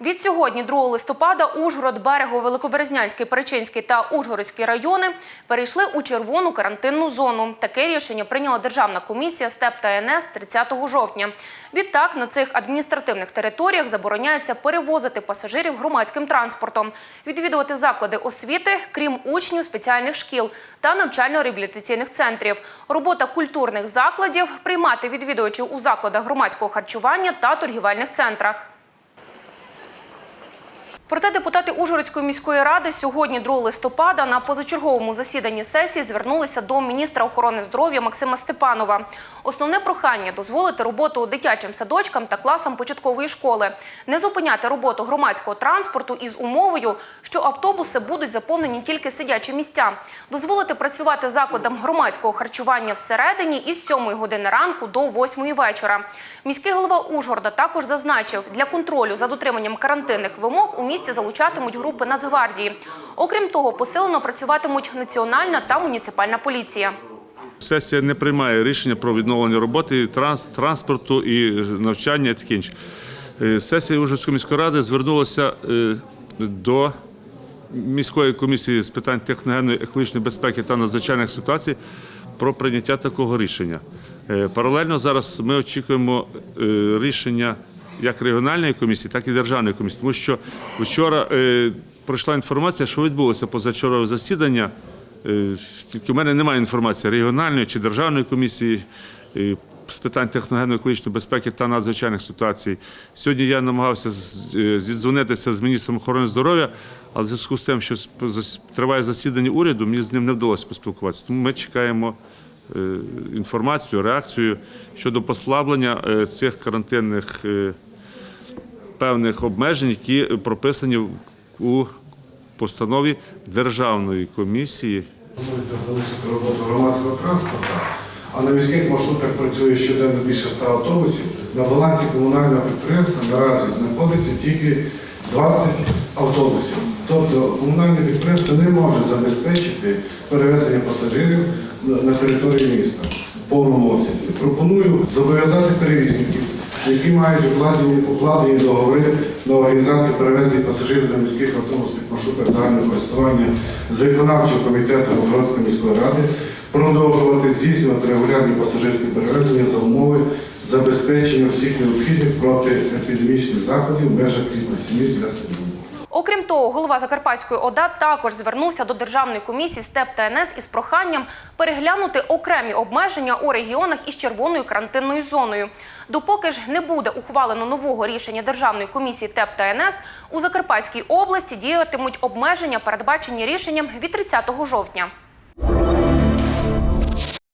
Від сьогодні, 2 листопада, Ужгород, Берегово, Великоберезнянський, Перечинський та Ужгородський райони перейшли у червону карантинну зону. Таке рішення прийняла Державна комісія СТЕП та НС 30 жовтня. Відтак на цих адміністративних територіях забороняється перевозити пасажирів громадським транспортом, відвідувати заклади освіти, крім учнів спеціальних шкіл та навчально-реабілітаційних центрів, робота культурних закладів, приймати відвідувачів у закладах громадського харчування та торгівельних центрах. Проте депутати Ужгородської міської ради сьогодні, 2 листопада, на позачерговому засіданні сесії звернулися до міністра охорони здоров'я Максима Степанова. Основне прохання дозволити роботу дитячим садочкам та класам початкової школи, не зупиняти роботу громадського транспорту із умовою, що автобуси будуть заповнені тільки сидячі місця, дозволити працювати закладам громадського харчування всередині із 7 години ранку до 8 вечора. Міський голова Ужгорода також зазначив, для контролю за дотриманням карантинних вимог у місті залучатимуть групи Нацгвардії. Окрім того, посилено працюватимуть національна та муніципальна поліція. Сесія не приймає рішення про відновлення роботи транспорту і навчання і таке інше. Е, Сесія Ужгородської міської ради звернулася е, до міської комісії з питань техногенної екологічної безпеки та надзвичайних ситуацій про прийняття такого рішення. Е, Паралельно зараз ми очікуємо е, рішення як регіональної комісії, так і державної комісії, тому що вчора е, пройшла інформація, що відбулося позачергове засідання. Е, Тільки в мене немає інформації регіональної чи державної комісії е, з питань техногенної екологічної безпеки та надзвичайних ситуацій. Сьогодні я намагався е, зідзвонитися з міністром охорони здоров'я, але в зв'язку з тим, що триває засідання уряду, мені з ним не вдалося поспілкуватися. Тому ми чекаємо е, інформацію, реакцію щодо послаблення е, цих карантинних певних обмежень, які прописані у постанові Державної комісії Планується залишити роботу громадського транспорту, а на міських маршрутах працює щоденно більше 100 автобусів. На балансі комунального підприємства наразі знаходиться тільки 20 автобусів. Тобто комунальне підприємство не може забезпечити перевезення пасажирів на- території міста в повному обсязі. Пропоную зобов'язати перевізників, які мають укладені, укладені договори на організації перевезення пасажирів на міських автобусних маршрутах загального користування з виконавчого комітету Ужгородської міської ради продовжувати здійснювати регулярні пасажирські перевезення за умови забезпечення всіх необхідних протиепідемічних заходів в межах кількості місць для сидіння. Окрім того, голова Закарпатської ОДА також звернувся до Державної комісії СТЕП та НС із проханням переглянути окремі обмеження у регіонах із червоною карантинною зоною. Допоки ж не буде ухвалено нового рішення Державної комісії ТЕП та НС, у Закарпатській області діятимуть обмеження, передбачені рішенням від 30 жовтня.